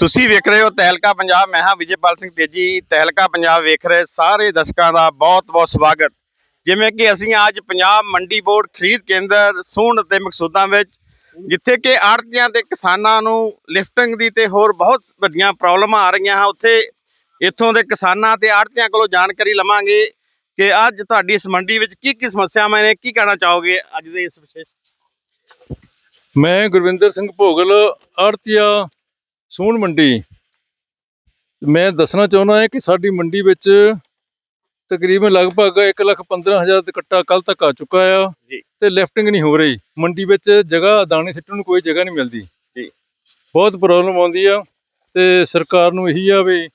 ਤੁਸੀਂ ਵੇਖ ਰਹੇ ਹੋ ਤਹਿਲਕਾ ਪੰਜਾਬ, ਮੈਂ ਹਾਂ ਵਿਜੇਪਾਲ ਸਿੰਘ ਤੇਜੀ। ਤਹਿਲਕਾ ਪੰਜਾਬ ਵੇਖ ਰਹੇ ਸਾਰੇ ਦਰਸ਼ਕਾਂ ਦਾ ਬਹੁਤ-ਬਹੁਤ ਸਵਾਗਤ। ਜਿਵੇਂ ਕਿ ਅਸੀਂ ਅੱਜ ਪੰਜਾਬ ਮੰਡੀ ਬੋਰਡ ਖਰੀਦ ਕੇਂਦਰ ਸੂਣ ਅਤੇ ਮਕਸੂਦਾਂ ਵਿੱਚ, ਜਿੱਥੇ ਕਿ ਆੜਤੀਆਂ ਤੇ ਕਿਸਾਨਾਂ ਨੂੰ ਲਿਫਟਿੰਗ ਦੀ ਤੇ ਹੋਰ ਬਹੁਤ ਵੱਡੀਆਂ ਪ੍ਰੋਬਲਮਾਂ ਆ ਰਹੀਆਂ ਹਨ, ਉੱਥੇ ਇੱਥੋਂ ਦੇ ਕਿਸਾਨਾਂ ਤੇ ਆੜਤੀਆਂ ਕੋਲੋਂ ਜਾਣਕਾਰੀ ਲਵਾਂਗੇ ਕਿ ਅੱਜ ਤੁਹਾਡੀ ਇਸ ਮੰਡੀ ਵਿੱਚ ਕੀ ਕੀ ਸਮੱਸਿਆਵਾਂ ਨੇ, ਕੀ ਕਹਿਣਾ ਚਾਹੋਗੇ ਅੱਜ ਦੇ ਇਸ ਵਿਸ਼ੇਸ਼? ਮੈਂ ਗੁਰਵਿੰਦਰ ਸਿੰਘ ਭੋਗਲ, ਆੜਤੀਆ ਸੂਣ ਮੰਡੀ। ਮੈਂ ਦੱਸਣਾ ਚਾਹੁੰਦਾ ਹਾਂ ਕਿ ਸਾਡੀ ਮੰਡੀ ਵਿੱਚ ਤਕਰੀਬਨ ਲਗਭਗ 1,15,000 ਤੇ ਕੱਟਾ ਕੱਲ ਤੱਕ ਆ ਚੁੱਕਾ ਆ। ਤੇ ਲਿਫਟਿੰਗ ਨਹੀਂ ਹੋ ਰਹੀ। ਮੰਡੀ ਵਿੱਚ ਜਗ੍ਹਾ ਦਾਣੇ ਸਿੱਟਣ ਨੂੰ ਕੋਈ ਜਗ੍ਹਾ ਨਹੀਂ ਮਿਲਦੀ। ਬਹੁਤ ਪ੍ਰੋਬਲਮ ਆਉਂਦੀ ਆ ਤੇ ਸਰਕਾਰ ਨੂੰ ਇਹੀ ਆ ਵੀ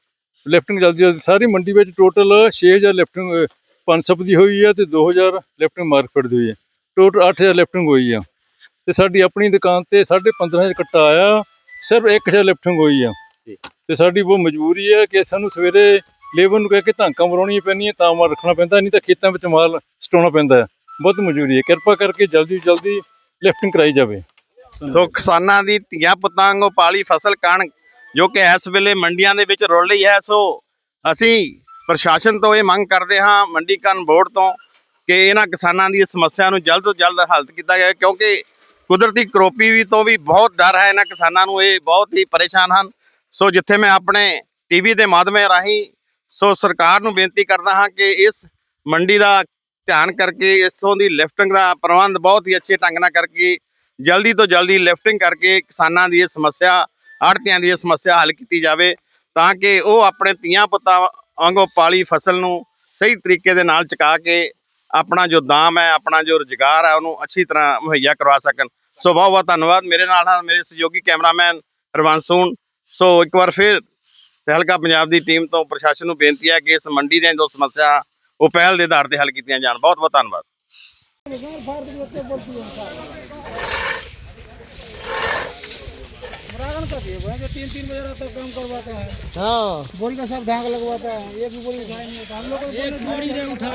ਲਿਫਟਿੰਗ ਜਲਦੀ ਜਲਦੀ ਸਾਰੀ ਮੰਡੀ ਵਿੱਚ ਟੋਟਲ 6000 ਲਿਫਟਿੰਗ ਪੰਸਪ ਦੀ ਹੋਈ ਆ ਤੇ 2000 ਲਿਫਟਿੰਗ ਮਾਰਕੀਟ ਦੀ ਹੋਈ ਆ। ਟੋਟਲ 8000 ਲਿਫਟਿੰਗ ਹੋਈ ਆ। ਤੇ ਸਾਡੀ ਆਪਣੀ ਦੁਕਾਨ ਤੇ 15000 ਕੱਟਾ ਆਇਆ। ਸਿਰਫ 1000 ਲਿਫਟਿੰਗ ਹੋਈ ਆ। ਤੇ ਸਾਡੀ ਉਹ ਮਜਬੂਰੀ ਹੈ ਕਿ ਸਾਨੂੰ ਸਵੇਰੇ ਲੇਬਰ ਨੂੰ ਕਹਿ ਕੇ ਧਾਂਕਾਂ ਮਰਾਉਣੀਆਂ ਪੈਂਦੀਆਂ ਤਾਂ ਮਾਲ ਰੱਖਣਾ ਪੈਂਦਾ ਨਹੀਂ ਤਾਂ ਖੇਤਾਂ ਵਿੱਚ ਮਾਲ ਸਟਾਉਣਾ ਪੈਂਦਾ ਹੈ। ਬਹੁਤ ਮਜਬੂਰੀ ਹੈ। ਕਿਰਪਾ ਕਰਕੇ ਜਲਦੀ ਜਲਦੀ ਲਿਫਟਿੰਗ ਕਰਾਈ ਜਾਵੇ। ਸੋ ਕਿਸਾਨਾਂ ਦੀ ਧੀਆਂ ਪੁੱਤਾਂ ਵਾਂਗੂ ਪਾਲੀ ਫਸਲ ਕਣਕ ਜੋ ਕਿ ਇਸ ਵੇਲੇ ਮੰਡੀਆਂ ਦੇ ਵਿੱਚ ਰੁਲ ਰਹੀ ਹੈ। ਸੋ ਅਸੀਂ ਪ੍ਰਸ਼ਾਸਨ ਤੋਂ ਇਹ ਮੰਗ ਕਰਦੇ ਹਾਂ ਮੰਡੀਕਰਨ ਬੋਰਡ ਤੋਂ ਕਿ ਇਹਨਾਂ ਕਿਸਾਨਾਂ ਦੀ ਸਮੱਸਿਆ ਨੂੰ ਜਲਦ ਤੋਂ ਜਲਦ ਹੱਲ ਕੀਤਾ ਜਾਵੇ ਕਿਉਂਕਿ ਕੁਦਰਤੀ ਕਰੋਪੀ ਵੀ ਤੋਂ ਵੀ ਬਹੁਤ ਡਰ ਹੈ ਇਹਨਾਂ ਕਿਸਾਨਾਂ ਨੂੰ, ਇਹ ਬਹੁਤ ਹੀ ਪਰੇਸ਼ਾਨ ਹਨ। ਸੋ ਜਿੱਥੇ ਮੈਂ ਆਪਣੇ ਟੀਵੀ ਦੇ ਮਾਧਿਅਮ ਰਾਹੀਂ, ਸੋ ਸਰਕਾਰ ਨੂੰ ਬੇਨਤੀ ਕਰਦਾ ਹਾਂ ਕਿ ਇਸ ਮੰਡੀ ਦਾ ਧਿਆਨ ਕਰਕੇ, ਇਸੋਂ ਦੀ ਲਿਫਟਿੰਗ ਦਾ ਪ੍ਰਬੰਧ ਬਹੁਤ ਹੀ ਅੱਛੇ ਢੰਗ ਨਾਲ ਕਰਕੇ, ਜਲਦੀ ਤੋਂ ਜਲਦੀ ਲਿਫਟਿੰਗ ਕਰਕੇ ਕਿਸਾਨਾਂ ਦੀ ਇਹ ਸਮੱਸਿਆ ਆੜਤੀਆਂ ਦੀ ਇਹ ਸਮੱਸਿਆ ਹੱਲ ਕੀਤੀ ਜਾਵੇ, ਤਾਂ ਕਿ ਉਹ ਆਪਣੇ ਤੀਆਂ ਪੁੱਤਾਂ ਵਾਂਗੂ ਪਾਲੀ ਫਸਲ ਨੂੰ ਸਹੀ ਤਰੀਕੇ ਦੇ ਨਾਲ ਚੁਕਾ ਕੇ ਆਪਣਾ ਜੋ ਦਾਮ ਹੈ ਆਪਣਾ ਜੋ ਰੁਜ਼ਗਾਰ ਹੈ ਉਹਨੂੰ ਅੱਛੀ ਤਰ੍ਹਾਂ ਮੁਹੱਈਆ ਕਰਵਾ ਸਕਣ ਸੋ ਬਹੁਤ ਬਹੁਤ ਧੰਨਵਾਦ ਮੇਰੇ ਨਾਲ ਹਨ ਮੇਰੇ ਸਹਿਯੋਗੀ ਕੈਮਰਾਮੈਨ ਹਰਵੰਸੂਨ ਸੋ ਇੱਕ ਵਾਰ ਫਿਰ ਤਹਿਲਕਾ ਪੰਜਾਬ ਦੀ ਟੀਮ ਤੋਂ ਪ੍ਰਸ਼ਾਸਨ ਨੂੰ ਬੇਨਤੀ ਹੈ ਕਿ ਇਸ ਮੰਡੀ ਦੀਆਂ ਜੋ ਸਮੱਸਿਆ ਉਹ ਪਹਿਲ ਦੇ ਆਧਾਰ ਤੇ ਹੱਲ ਕੀਤੀਆਂ ਜਾਣ ਬਹੁਤ ਬਹੁਤ ਧੰਨਵਾਦ मुरागन का दिए वो जो तीन तीन बजे रात तक काम करवाता है हाँ बोरी का सब धागा लगवाता है एक भी बोरी उठाया नहीं होता हम लोग को एक बोरी नहीं उठा